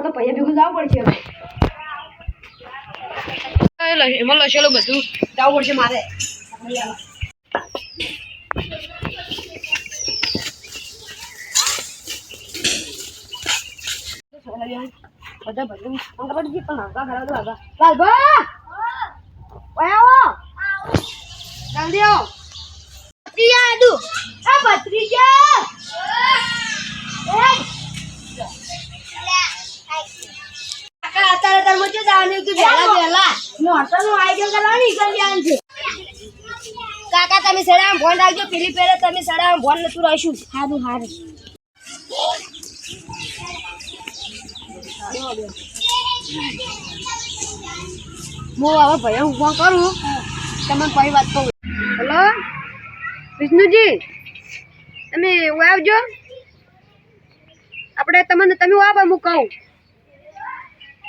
ના તો પૈયા ભેગું જવું પડશે હવે. એમાં લસેલું બધું. જવું પડશે મારે. બધા બધું અંકલ પણ હાંકા ખરાબ હાંકા. લાલભા! આવો. જલ્દી આવો. આદુ આ ભત્રીજા અત્યારે તાર મચે વેલા કે નો વહેલા. નોટરનું આયોજન કરવાની કલ્યાણ છે. કાકા તમે સડામ ફોન રાખજો. પેલી પહેલે તમે સડામ ફોન નતું રહીશું સારું સારું. હું હવે ભાઈ હું ફોન કરું. તમને પછી વાત કહું. હેલો? વિષ્ણુજી તમે હું આવજો. આપણે તમને તમે આવો હું કહું.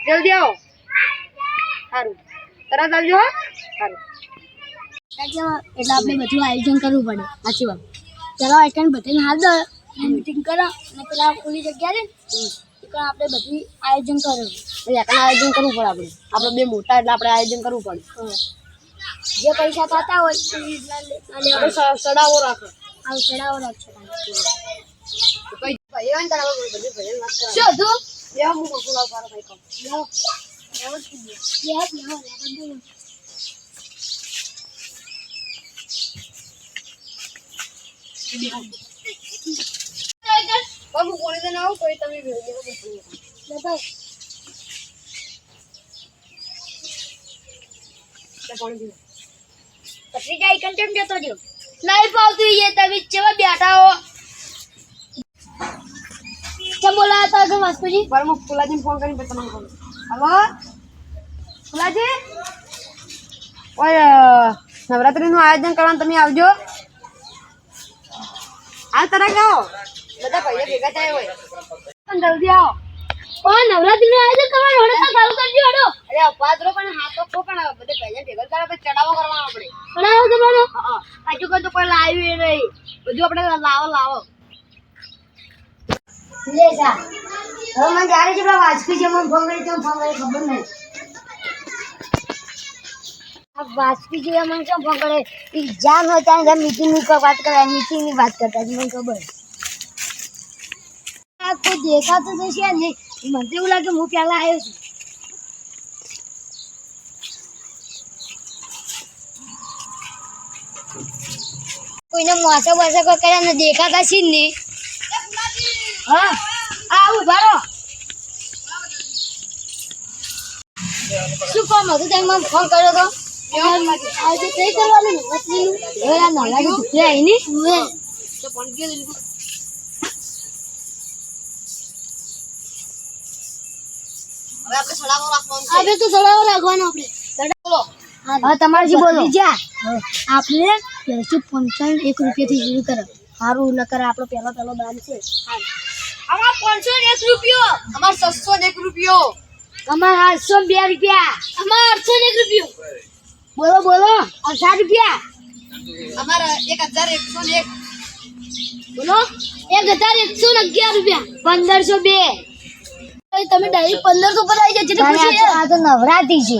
જલ્દી આવો. સારું તરત આવજો હો. સારું એટલે આપણે બધું આયોજન કરવું પડે. સાચી વાત. ચલો એટલે બધાને હાલ દો. મીટિંગ કરો. અને પેલા ખુલ્લી જગ્યા રે આપણે બધું આયોજન કરવું. એકલા આયોજન કરવું પડે આપણે. આપણે બે મોટા એટલે આપણે આયોજન કરવું પડે. જે પૈસા થતા હોય સડાવો રાખો. આવું ચડાવો રાખો. ભાઈ ભાઈ બધું કરાવો. શું હતું? કીધું. લેવો જ લેવો, લેવો જ લેવો. હવે હું કોણે તો ના આવું તોય તમે ભેગા ભેગા બેસી જાઓ. લે ભાઈ. તે કોણે ભેગા? પત્રિકા ઈકન કેમ જતો રહ્યો નહીં પાવતું એ તમે ચેવા બેઠા હો કેમ બોલાયા હતા કે વાસ્તુજી? પર હું ફુલાજીને ફોન કરીને પછી તમને હલો? ફુલાજી? ઓય નવરાત્રીનું આયોજન કરવાનું તમે આવજો. આ તરફ આવો. બધા ભાઈઓ ભેગા થાય હોય. પણ જલ્દી આવો. ઓ નવરાત્રી નું આયોજન કરવાનું હડો તો ચાલુ કરજો હડો. અરે અપાદરો પણ હાથો ખો પણ બધે ભાઈઓ ભેગા થાય પછી ચડાવો કરવાનો આપણે. બનાવો તમારો હા આજુ તો કોઈ લાવ્યું નહીં. બધું આપણે લાવો લાવો. લે જા. હવે મને જ્યારે જેટલા વાજપી છે, મને ફોન કરી તો ફોન કરી ખબર નહીં. આ વાજપી મને કેમ ફોન કરે જાન હોય ત્યાં ત્યાં ની વાત કરે મીટિંગની વાત કરતા મને ખબર. કોઈ દેખાતું તો છે નહીં. મને તો એવું લાગે હું પહેલાં આવ્યો છું. કોઈને મોસા બોસા કોઈ કર્યા ને દેખાતા છે જ નહીં. હા આ ઊભા રહો શું કામ હતું? તમે મને ફોન કર્યો તો? આજે કઈ કરવાનું? નવરાત્રીનું હવે આ નવરાત્રી ચૂકલી આવી ને તો પણ કીધું હવે આપણે ચડાવો રાખવાનું આપણે તો ચડાવો રાખવાનો આપણે. બોલો હા તમારે જે બોલો. આપણે પહેલેથી પંચાવન એક રૂપિયાથી શરૂ કરો. સારું નકર આપણો પહેલો પહેલો દાન છે. અમાર પાંચસો ને એક રૂપિયો. અમાર છસો ને એક રૂપિયો. અમાર આઠસો બે રૂપિયા. અમાર આઠસો એક રૂપિયો. બોલો બોલો. અઢાર રૂપિયા. અમાર એક હજાર એકસો ને એક. બોલો. એક હજાર એકસો ને અગિયાર રૂપિયા. પંદરસો બે. તમે ડાયરેક્ટ પંદરસો પર આવી જાય છે આ તો નવરાત્રી છે.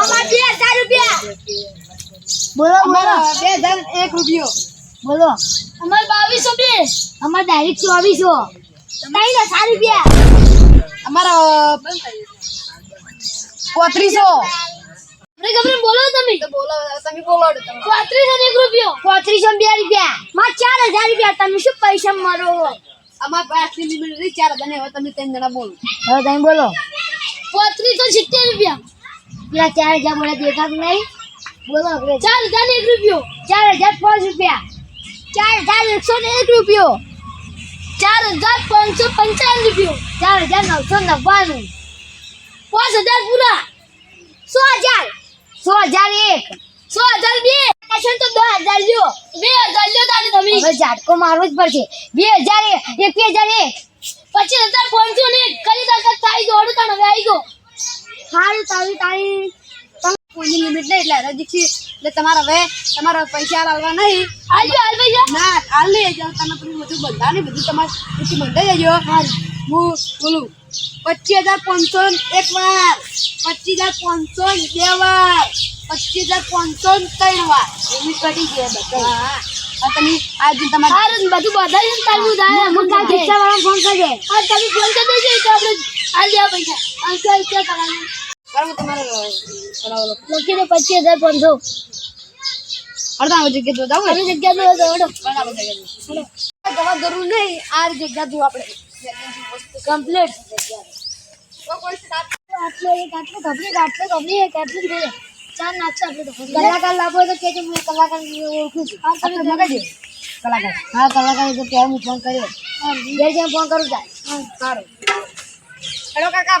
અમારે બે હજાર રૂપિયા. બોલો. અમારા બે હજાર એક રૂપિયો. બોલો. અમારે બાવીસો બે. અમારે ડાયરેક્ટ ચોવીસો. ભાઈ ને સારી રૂપિયા. અમારા પોત્રીસો. અરે ગમે બોલો તમે. તો બોલો તમે બોલો પોત્રીસો એક રૂપિયો. પોત્રીસો બે રૂપિયા. માં ચાર હજાર રૂપિયા તમે શું પૈસા મારો અમારા પાસે લિમિટ નથી ચાર હજાર હવે તમે ત્રણ જણા બોલો. હવે તમે બોલો. પોત્રીસો સિત્તેર રૂપિયા. પેલા ચાર હજાર મને દેખાતું નહીં બોલો ચાર હજાર એક રૂપિયો. ચાર હજાર પાંચ રૂપિયા. ચાર હજાર એકસો ને એક રૂપિયો. ચાર હજાર પાંચસો પંચાવન રૂપિયો. ચાર હજાર નવસો નવ્વાણું. પાંચ હજાર પૂરા. સો હજાર. સો હજાર એક. સો હજાર બે. તો દસ હજાર લ્યો. બે હજાર લ્યો તારે તમે હવે ઝાટકો મારવો જ પડશે. બે હજાર એક હજાર એક. પચીસ હજાર પાંચસો ને એક. કરી તાકાત થાય ગયો હવે આવી ગયો. સારું તારી તારી. કોઈની લિમિટ નહીં એટલે હરાજી એટલે તમારે હવે તમારા પૈસા લાવવા નહીં. હાલ હાલ પૈસા ના હાલ નહીં જાવ તમે પછી બધું બંધા નહીં બધું તમારે પછી બંધાઈ જજો. હાલ. હું બોલું પચીસ હજાર પાંચસો એક વાર પચીસ હજાર પાંચસો બે વાર પચીસ હજાર પાંચસો ત્રણ વાર. એવી કટી ગયા બધા હા તમે આજે તમારે બધું બધાય ને તારું ઉધાર અમુક કાંઈ છે. ફોન કરજે. હા તમે ફોન કરી દેજો તો આપણે આ લેવા પૈસા. આ ક્યાં કરવાનું. લખી દો પચીસ હજાર પાંચસો. અડધા જગ્યા જોતા હોય? આવી જગ્યા જવા જરૂર નહીં આ જગ્યા જો આપણે. કમ્પ્લીટ કલાકાર ફોન કરું કાકા.